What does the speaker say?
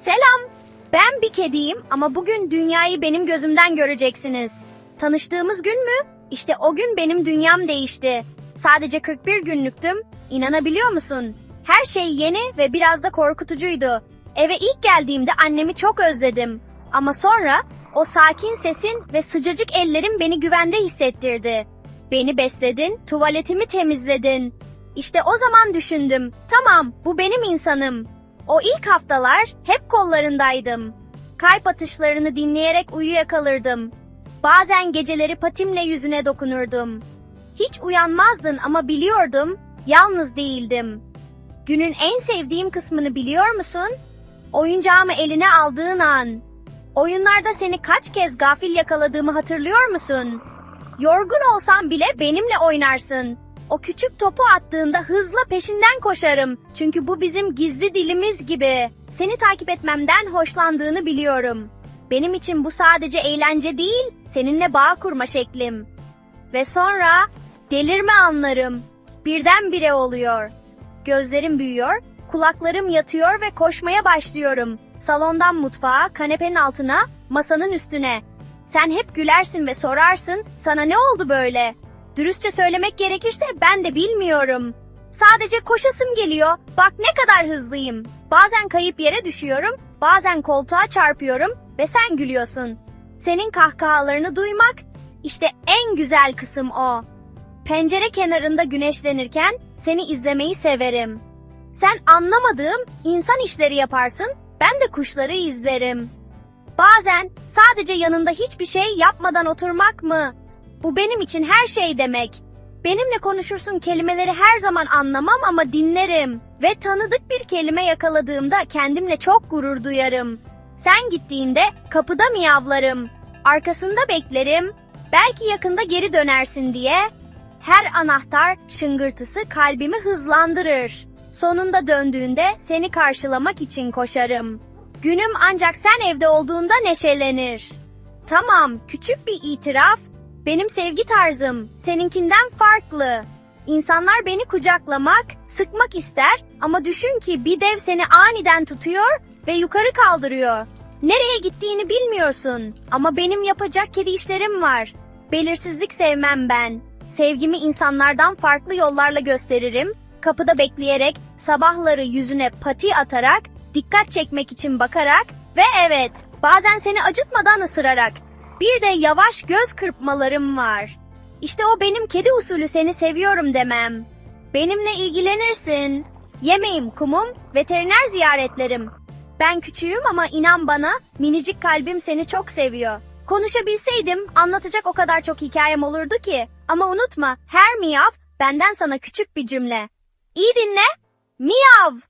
Selam. Ben bir kediyim ama bugün dünyayı benim gözümden göreceksiniz. Tanıştığımız gün mü? İşte o gün benim dünyam değişti. Sadece 41 günlüktüm. İnanabiliyor musun? Her şey yeni ve biraz da korkutucuydu. Eve ilk geldiğimde annemi çok özledim. Ama sonra o sakin sesin ve sıcacık ellerin beni güvende hissettirdi. Beni besledin, tuvaletimi temizledin. İşte o zaman düşündüm. Tamam, bu benim insanım. O ilk haftalar hep kollarındaydım. Kalp atışlarını dinleyerek uyuyakalırdım. Bazen geceleri patimle yüzüne dokunurdum. Hiç uyanmazdın ama biliyordum, yalnız değildim. Günün en sevdiğim kısmını biliyor musun? Oyuncağımı eline aldığın an. Oyunlarda seni kaç kez gafil yakaladığımı hatırlıyor musun? Yorgun olsam bile benimle oynarsın. O küçük topu attığında hızla peşinden koşarım. Çünkü bu bizim gizli dilimiz gibi. Seni takip etmemden hoşlandığını biliyorum. Benim için bu sadece eğlence değil, seninle bağ kurma şeklim. Ve sonra delirme anlarım. Birdenbire oluyor. Gözlerim büyüyor, kulaklarım yatıyor ve koşmaya başlıyorum. Salondan mutfağa, kanepenin altına, masanın üstüne. Sen hep gülersin ve sorarsın, sana ne oldu böyle? Dürüstçe söylemek gerekirse ben de bilmiyorum. Sadece koşasım geliyor. Bak ne kadar hızlıyım. Bazen kayıp yere düşüyorum, bazen koltuğa çarpıyorum ve sen gülüyorsun. Senin kahkahalarını duymak işte en güzel kısım o. Pencere kenarında güneşlenirken seni izlemeyi severim. Sen anlamadığım insan işleri yaparsın, ben de kuşları izlerim. Bazen sadece yanında hiçbir şey yapmadan oturmak mı? Bu benim için her şey demek. Benimle konuşursun kelimeleri her zaman anlamam ama dinlerim. Ve tanıdık bir kelime yakaladığımda kendimle çok gurur duyarım. Sen gittiğinde kapıda miyavlarım. Arkasında beklerim. Belki yakında geri dönersin diye. Her anahtar şıngırtısı kalbimi hızlandırır. Sonunda döndüğünde seni karşılamak için koşarım. Günüm ancak sen evde olduğunda neşelenir. Tamam, küçük bir itiraf. Benim sevgi tarzım seninkinden farklı. İnsanlar beni kucaklamak, sıkmak ister ama düşün ki bir dev seni aniden tutuyor ve yukarı kaldırıyor. Nereye gittiğini bilmiyorsun ama benim yapacak kedi işlerim var. Belirsizlik sevmem ben. Sevgimi insanlardan farklı yollarla gösteririm. Kapıda bekleyerek, sabahları yüzüne pati atarak, dikkat çekmek için bakarak ve evet, bazen seni acıtmadan ısırarak. Bir de yavaş göz kırpmalarım var. İşte o benim kedi usulü seni seviyorum demem. Benimle ilgilenirsin. Yemeğim, kumum, veteriner ziyaretlerim. Ben küçüğüm ama inan bana minicik kalbim seni çok seviyor. Konuşabilseydim anlatacak o kadar çok hikayem olurdu ki. Ama unutma her miyav benden sana küçük bir cümle. İyi dinle. Miyav.